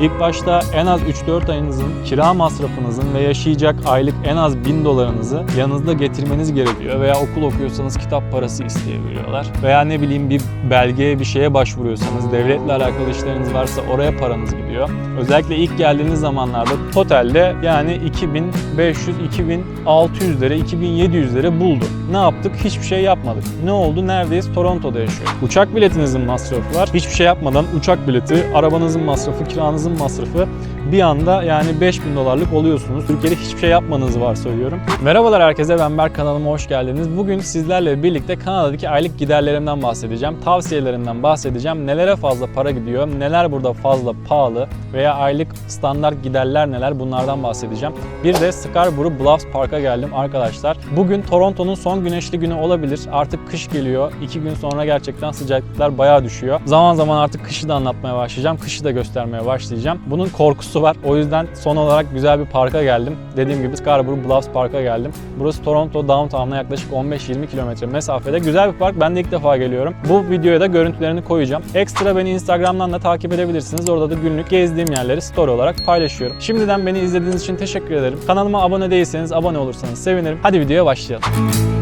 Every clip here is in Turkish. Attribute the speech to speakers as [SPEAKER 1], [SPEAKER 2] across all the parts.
[SPEAKER 1] İlk başta en az 3-4 ayınızın kira masrafınızın ve yaşayacak aylık en az 1000 dolarınızı yanınızda getirmeniz gerekiyor. Veya okul okuyorsanız kitap parası isteyebiliyorlar. Veya ne bileyim bir belgeye bir şeye başvuruyorsanız devletle alakalı işleriniz varsa oraya paranız gidiyor. Özellikle ilk geldiğiniz zamanlarda totalde yani 2500, 2600 lira, 2700 lira buldu. Ne yaptık? Hiçbir şey yapmadık. Ne oldu? Neredeyiz? Toronto'da yaşıyoruz. Uçak biletinizin masrafı var. Hiçbir şey yapmadan uçak bileti, arabanızın masrafı, kiranızın masrafı bir anda yani 5000 dolarlık oluyorsunuz. Türkiye'de hiçbir şey yapmanızı varsayıyorum. Merhabalar herkese ben Berk kanalıma hoş geldiniz. Bugün sizlerle birlikte Kanada'daki aylık giderlerimden bahsedeceğim. Tavsiyelerimden bahsedeceğim. Nelere fazla para gidiyor, neler burada fazla pahalı veya aylık standart giderler neler bunlardan bahsedeceğim. Bir de Scarborough Bluffs Park'a geldim arkadaşlar. Bugün Toronto'nun son güneşli günü olabilir. Artık kış geliyor. İki gün sonra gerçekten sıcaklıklar bayağı düşüyor. Zaman zaman artık kışı da anlatmaya başlayacağım. Kışı da göstermeye başlayacağım. Bunun korkusu var. O yüzden son olarak güzel bir parka geldim. Dediğim gibi Scarborough Bluffs Park'a geldim. Burası Toronto downtown'a yaklaşık 15-20 kilometre mesafede. Güzel bir park. Ben de ilk defa geliyorum. Bu videoya da görüntülerini koyacağım. Ekstra beni Instagram'dan da takip edebilirsiniz. Orada da günlük gezdiğim yerleri story olarak paylaşıyorum. Şimdiden beni izlediğiniz için teşekkür ederim. Kanalıma abone değilseniz abone olursanız sevinirim. Hadi videoya başlayalım.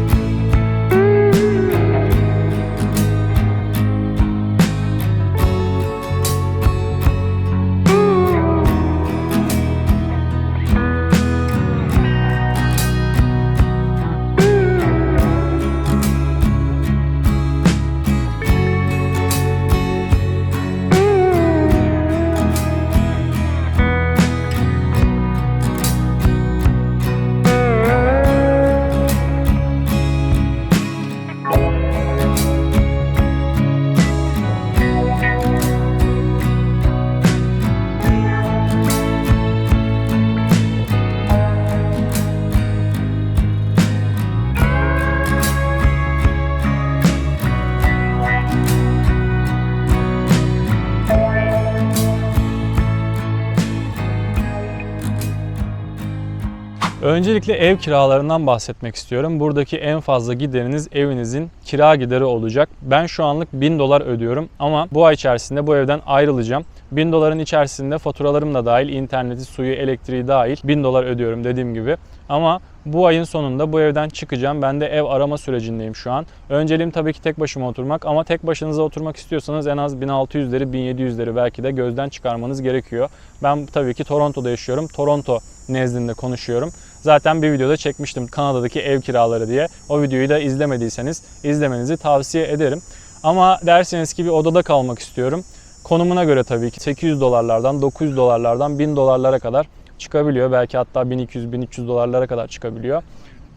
[SPEAKER 1] Öncelikle ev kiralarından bahsetmek istiyorum. Buradaki en fazla gideriniz evinizin kira gideri olacak. Ben şu anlık 1000 dolar ödüyorum ama bu ay içerisinde bu evden ayrılacağım. 1000 doların içerisinde faturalarım da dahil, interneti, suyu, elektriği dahil 1000 dolar ödüyorum dediğim gibi. Ama bu ayın sonunda bu evden çıkacağım. Ben de ev arama sürecindeyim şu an. Önceliğim tabii ki tek başıma oturmak ama tek başınıza oturmak istiyorsanız en az 1600'leri 1700'leri belki de gözden çıkarmanız gerekiyor. Ben tabii ki Toronto'da yaşıyorum. Toronto nezdinde konuşuyorum. Zaten bir videoda çekmiştim Kanada'daki ev kiraları diye. O videoyu da izlemediyseniz izlemenizi tavsiye ederim. Ama derseniz ki bir odada kalmak istiyorum. Konumuna göre tabii ki 800 dolarlardan 900 dolarlardan 1000 dolarlara kadar çıkabiliyor. Belki hatta 1200-1300 dolarlara kadar çıkabiliyor.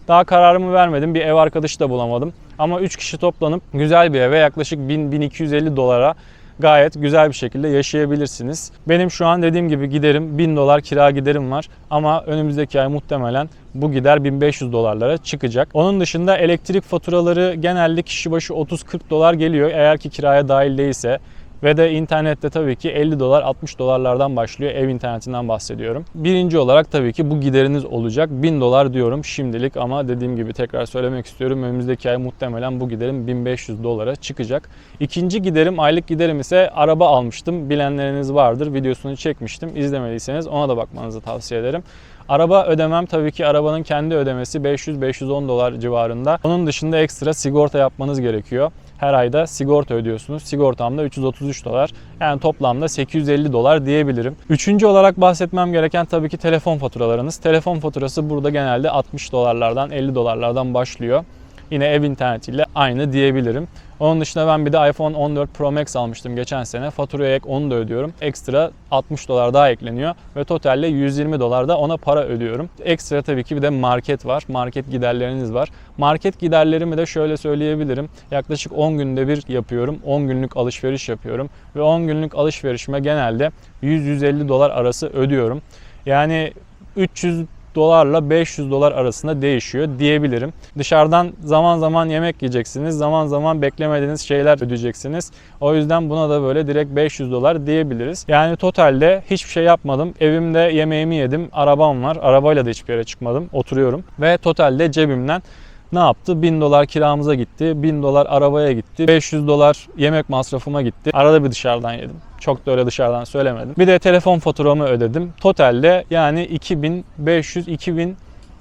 [SPEAKER 1] Daha kararımı vermedim. Bir ev arkadaşı da bulamadım. Ama 3 kişi toplanıp güzel bir eve yaklaşık 1000-1250 dolara gayet güzel bir şekilde yaşayabilirsiniz. Benim şu an dediğim gibi giderim 1000 dolar kira giderim var ama önümüzdeki ay muhtemelen bu gider 1500 dolarlara çıkacak. Onun dışında elektrik faturaları genelde kişi başı 30-40 dolar geliyor eğer ki kiraya dahil değilse. Ve de internette tabii ki 50 dolar 60 dolarlardan başlıyor. Ev internetinden bahsediyorum. Birinci olarak tabii ki bu gideriniz olacak. 1000 dolar diyorum şimdilik ama dediğim gibi tekrar söylemek istiyorum. Önümüzdeki ay muhtemelen bu giderim 1500 dolara çıkacak. İkinci giderim aylık giderim ise araba almıştım. Bilenleriniz vardır. Videosunu çekmiştim. İzlemediyseniz ona da bakmanızı tavsiye ederim. Araba ödemem tabii ki arabanın kendi ödemesi 500-510 dolar civarında. Onun dışında ekstra sigorta yapmanız gerekiyor her ayda sigorta ödüyorsunuz. Sigortam da 333 dolar. Yani toplamda 850 dolar diyebilirim. Üçüncü olarak bahsetmem gereken tabii ki telefon faturalarınız. Telefon faturası burada genelde 60 dolarlardan 50 dolarlardan başlıyor. Yine ev internetiyle aynı diyebilirim. Onun dışında ben bir de iPhone 14 Pro Max almıştım geçen sene. Faturaya ek onu da ödüyorum. Ekstra 60 dolar daha ekleniyor ve totalde 120 dolar da ona para ödüyorum. Ekstra tabii ki bir de market var. Market giderleriniz var. Market giderlerimi de şöyle söyleyebilirim. Yaklaşık 10 günde bir yapıyorum. 10 günlük alışveriş yapıyorum ve 10 günlük alışverişime genelde 100-150 dolar arası ödüyorum. Yani 300 dolarla 500 dolar arasında değişiyor diyebilirim. Dışarıdan zaman zaman yemek yiyeceksiniz, zaman zaman beklemediğiniz şeyler ödeyeceksiniz. O yüzden buna da böyle direkt 500 dolar diyebiliriz. Yani totalde hiçbir şey yapmadım. Evimde yemeğimi yedim, arabam var. Arabayla da hiçbir yere çıkmadım. Oturuyorum ve totalde cebimden Ne yaptı? 1000 dolar kiramıza gitti, 1000 dolar arabaya gitti, 500 dolar yemek masrafıma gitti. Arada bir dışarıdan yedim. Çok da öyle dışarıdan söylemedim. Bir de telefon faturamı ödedim. Totalde yani 2500 2000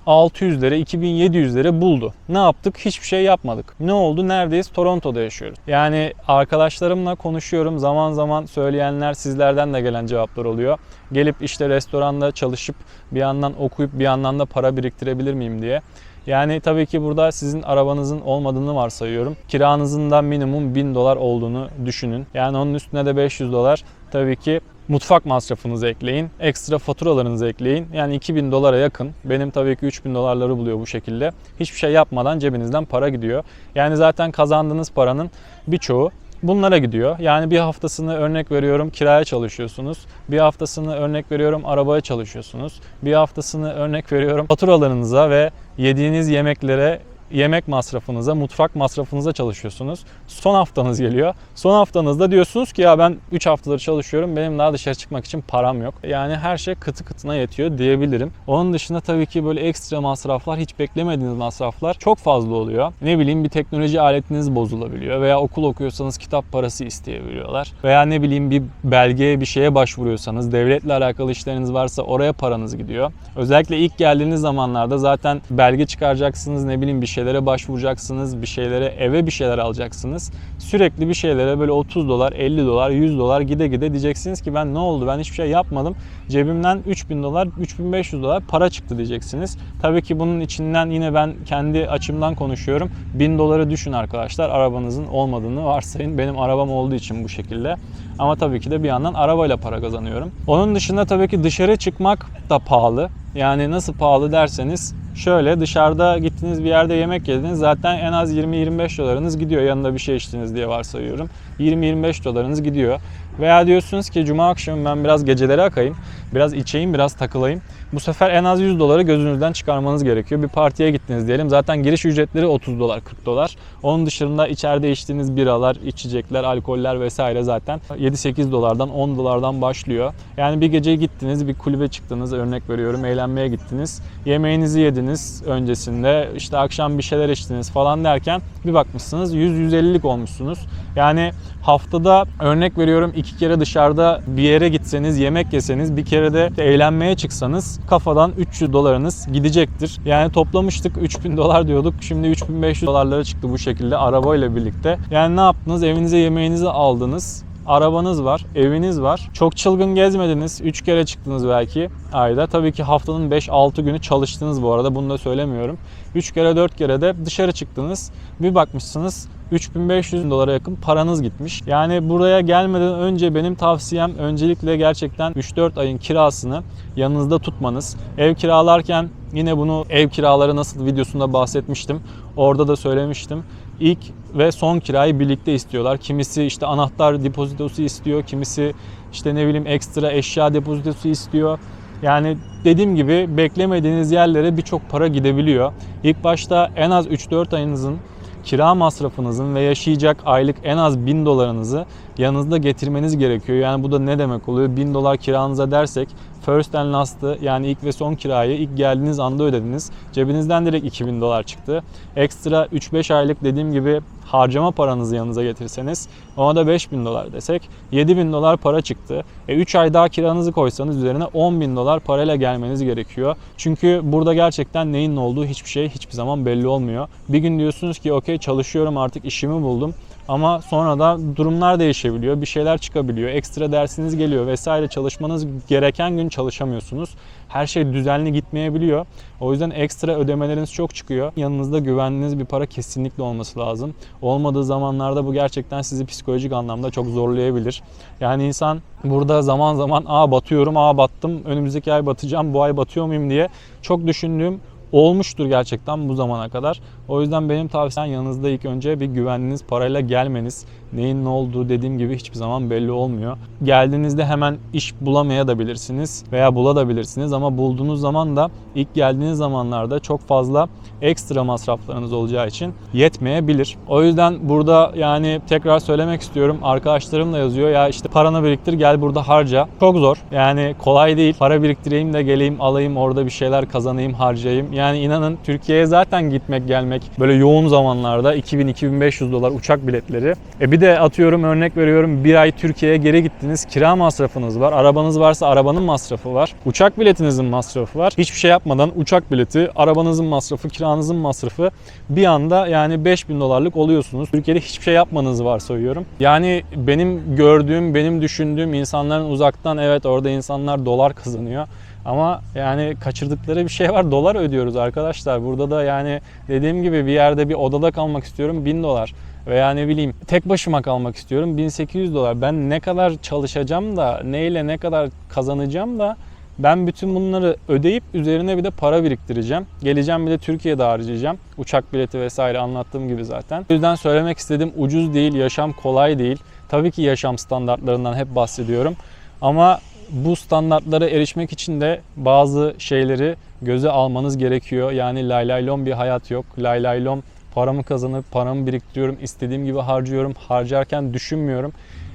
[SPEAKER 1] 600 lira, 2700 lira buldu. Ne yaptık? Hiçbir şey yapmadık. Ne oldu? Neredeyiz? Toronto'da yaşıyoruz. Yani arkadaşlarımla konuşuyorum. Zaman zaman söyleyenler sizlerden de gelen cevaplar oluyor. Gelip işte restoranda çalışıp bir yandan okuyup bir yandan da para biriktirebilir miyim diye. Yani tabii ki burada sizin arabanızın olmadığını varsayıyorum. Kiranızın da minimum 1000 dolar olduğunu düşünün. Yani onun üstüne de 500 dolar tabii ki mutfak masrafınızı ekleyin. Ekstra faturalarınızı ekleyin. Yani 2000 dolara yakın. Benim tabii ki 3000 dolarları buluyor bu şekilde. Hiçbir şey yapmadan cebinizden para gidiyor. Yani zaten kazandığınız paranın birçoğu bunlara gidiyor. Yani bir haftasını örnek veriyorum kiraya çalışıyorsunuz. Bir haftasını örnek veriyorum arabaya çalışıyorsunuz. Bir haftasını örnek veriyorum faturalarınıza ve yediğiniz yemeklere yemek masrafınıza, mutfak masrafınıza çalışıyorsunuz. Son haftanız geliyor. Son haftanızda diyorsunuz ki ya ben 3 haftadır çalışıyorum. Benim daha dışarı çıkmak için param yok. Yani her şey kıtı kıtına yetiyor diyebilirim. Onun dışında tabii ki böyle ekstra masraflar, hiç beklemediğiniz masraflar çok fazla oluyor. Ne bileyim bir teknoloji aletiniz bozulabiliyor veya okul okuyorsanız kitap parası isteyebiliyorlar. Veya ne bileyim bir belgeye bir şeye başvuruyorsanız, devletle alakalı işleriniz varsa oraya paranız gidiyor. Özellikle ilk geldiğiniz zamanlarda zaten belge çıkaracaksınız, ne bileyim bir şeylere başvuracaksınız, bir şeylere eve bir şeyler alacaksınız. Sürekli bir şeylere böyle 30 dolar, 50 dolar, 100 dolar gide gide diyeceksiniz ki ben ne oldu ben hiçbir şey yapmadım. Cebimden 3000 dolar, 3500 dolar para çıktı diyeceksiniz. Tabii ki bunun içinden yine ben kendi açımdan konuşuyorum. 1000 doları düşün arkadaşlar arabanızın olmadığını varsayın. Benim arabam olduğu için bu şekilde. Ama tabii ki de bir yandan arabayla para kazanıyorum. Onun dışında tabii ki dışarı çıkmak da pahalı. Yani nasıl pahalı derseniz şöyle dışarıda gittiniz bir yerde yemek yediniz zaten en az 20-25 dolarınız gidiyor yanında bir şey içtiniz diye varsayıyorum. 20-25 dolarınız gidiyor. Veya diyorsunuz ki cuma akşamı ben biraz geceleri akayım, biraz içeyim, biraz takılayım. Bu sefer en az 100 doları gözünüzden çıkarmanız gerekiyor. Bir partiye gittiniz diyelim. Zaten giriş ücretleri 30 dolar, 40 dolar. Onun dışında içeride içtiğiniz biralar, içecekler, alkoller vesaire zaten 7-8 dolardan, 10 dolardan başlıyor. Yani bir gece gittiniz, bir kulübe çıktınız, örnek veriyorum, eğlenmeye gittiniz. Yemeğinizi yediniz öncesinde, işte akşam bir şeyler içtiniz falan derken bir bakmışsınız 100-150'lik olmuşsunuz. Yani haftada örnek veriyorum iki kere dışarıda bir yere gitseniz, yemek yeseniz, bir kere de eğlenmeye çıksanız kafadan 300 dolarınız gidecektir. Yani toplamıştık 3000 dolar diyorduk. Şimdi 3500 dolarlara çıktı bu şekilde arabayla birlikte. Yani ne yaptınız? Evinize yemeğinizi aldınız arabanız var, eviniz var. Çok çılgın gezmediniz. 3 kere çıktınız belki ayda. Tabii ki haftanın 5-6 günü çalıştınız bu arada. Bunu da söylemiyorum. 3 kere 4 kere de dışarı çıktınız. Bir bakmışsınız 3500 dolara yakın paranız gitmiş. Yani buraya gelmeden önce benim tavsiyem öncelikle gerçekten 3-4 ayın kirasını yanınızda tutmanız. Ev kiralarken yine bunu ev kiraları nasıl videosunda bahsetmiştim. Orada da söylemiştim. İlk ve son kirayı birlikte istiyorlar. Kimisi işte anahtar depozitosu istiyor, kimisi işte ne bileyim ekstra eşya depozitosu istiyor. Yani dediğim gibi beklemediğiniz yerlere birçok para gidebiliyor. İlk başta en az 3-4 ayınızın kira masrafınızın ve yaşayacak aylık en az 1000 dolarınızı yanınızda getirmeniz gerekiyor. Yani bu da ne demek oluyor? 1000 dolar kiranıza dersek first and last'ı yani ilk ve son kirayı ilk geldiğiniz anda ödediniz. Cebinizden direkt 2000 dolar çıktı. Ekstra 3-5 aylık dediğim gibi harcama paranızı yanınıza getirseniz ona da 5000 dolar desek 7000 dolar para çıktı. E 3 ay daha kiranızı koysanız üzerine 10.000 dolar parayla gelmeniz gerekiyor. Çünkü burada gerçekten neyin ne olduğu hiçbir şey hiçbir zaman belli olmuyor. Bir gün diyorsunuz ki okey çalışıyorum artık işimi buldum. Ama sonra da durumlar değişebiliyor, bir şeyler çıkabiliyor, ekstra dersiniz geliyor vesaire çalışmanız gereken gün çalışamıyorsunuz. Her şey düzenli gitmeyebiliyor. O yüzden ekstra ödemeleriniz çok çıkıyor. Yanınızda güvendiğiniz bir para kesinlikle olması lazım. Olmadığı zamanlarda bu gerçekten sizi psikolojik anlamda çok zorlayabilir. Yani insan burada zaman zaman aa batıyorum, aa battım, önümüzdeki ay batacağım, bu ay batıyor muyum diye çok düşündüğüm olmuştur gerçekten bu zamana kadar. O yüzden benim tavsiyem yanınızda ilk önce bir güvendiğiniz parayla gelmeniz. Neyin ne olduğu dediğim gibi hiçbir zaman belli olmuyor. Geldiğinizde hemen iş bulamaya da bilirsiniz veya bulabilirsiniz ama bulduğunuz zaman da ilk geldiğiniz zamanlarda çok fazla ekstra masraflarınız olacağı için yetmeyebilir. O yüzden burada yani tekrar söylemek istiyorum. Arkadaşlarım da yazıyor ya işte paranı biriktir gel burada harca. Çok zor. Yani kolay değil. Para biriktireyim de geleyim alayım orada bir şeyler kazanayım harcayayım. Yani inanın Türkiye'ye zaten gitmek gelmek gitmek. Böyle yoğun zamanlarda 2000-2500 dolar uçak biletleri. E bir de atıyorum örnek veriyorum bir ay Türkiye'ye geri gittiniz. Kira masrafınız var. Arabanız varsa arabanın masrafı var. Uçak biletinizin masrafı var. Hiçbir şey yapmadan uçak bileti, arabanızın masrafı, kiranızın masrafı bir anda yani 5000 dolarlık oluyorsunuz. Türkiye'de hiçbir şey yapmanızı varsayıyorum. Yani benim gördüğüm, benim düşündüğüm insanların uzaktan evet orada insanlar dolar kazanıyor. Ama yani kaçırdıkları bir şey var. Dolar ödüyoruz arkadaşlar. Burada da yani dediğim gibi bir yerde bir odada kalmak istiyorum 1000 dolar. Veya ne bileyim tek başıma kalmak istiyorum 1800 dolar. Ben ne kadar çalışacağım da neyle ne kadar kazanacağım da ben bütün bunları ödeyip üzerine bir de para biriktireceğim. Geleceğim bir de Türkiye'de harcayacağım. Uçak bileti vesaire anlattığım gibi zaten. O yüzden söylemek istedim ucuz değil, yaşam kolay değil. Tabii ki yaşam standartlarından hep bahsediyorum. Ama bu standartlara erişmek için de bazı şeyleri göze almanız gerekiyor. Yani lay lay lom bir hayat yok. Lay lay lom paramı kazanıp paramı biriktiriyorum, istediğim gibi harcıyorum, harcarken düşünmüyorum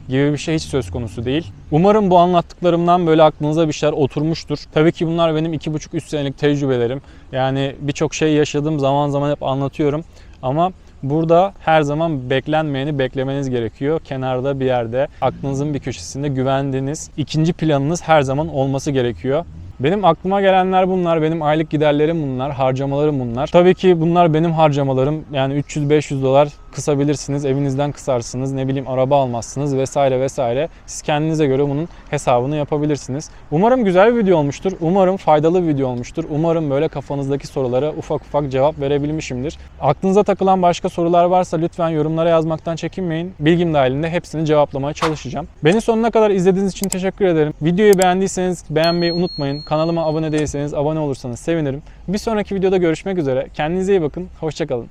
[SPEAKER 1] gibi bir şey hiç söz konusu değil. Umarım bu anlattıklarımdan böyle aklınıza bir şeyler oturmuştur. Tabii ki bunlar benim 2,5-3 senelik tecrübelerim. Yani birçok şey yaşadım zaman zaman hep anlatıyorum. Ama burada her zaman beklenmeyeni beklemeniz gerekiyor. Kenarda bir yerde, aklınızın bir köşesinde güvendiğiniz ikinci planınız her zaman olması gerekiyor. Benim aklıma gelenler bunlar. Benim aylık giderlerim bunlar. Harcamalarım bunlar. Tabii ki bunlar benim harcamalarım. Yani 300-500 dolar kısabilirsiniz. Evinizden kısarsınız. Ne bileyim araba almazsınız vesaire vesaire. Siz kendinize göre bunun hesabını yapabilirsiniz. Umarım güzel bir video olmuştur. Umarım faydalı bir video olmuştur. Umarım böyle kafanızdaki sorulara ufak ufak cevap verebilmişimdir. Aklınıza takılan başka sorular varsa lütfen yorumlara yazmaktan çekinmeyin. Bilgim dahilinde hepsini cevaplamaya çalışacağım. Beni sonuna kadar izlediğiniz için teşekkür ederim. Videoyu beğendiyseniz beğenmeyi unutmayın. Kanalıma abone değilseniz abone olursanız sevinirim. Bir sonraki videoda görüşmek üzere. Kendinize iyi bakın. Hoşçakalın.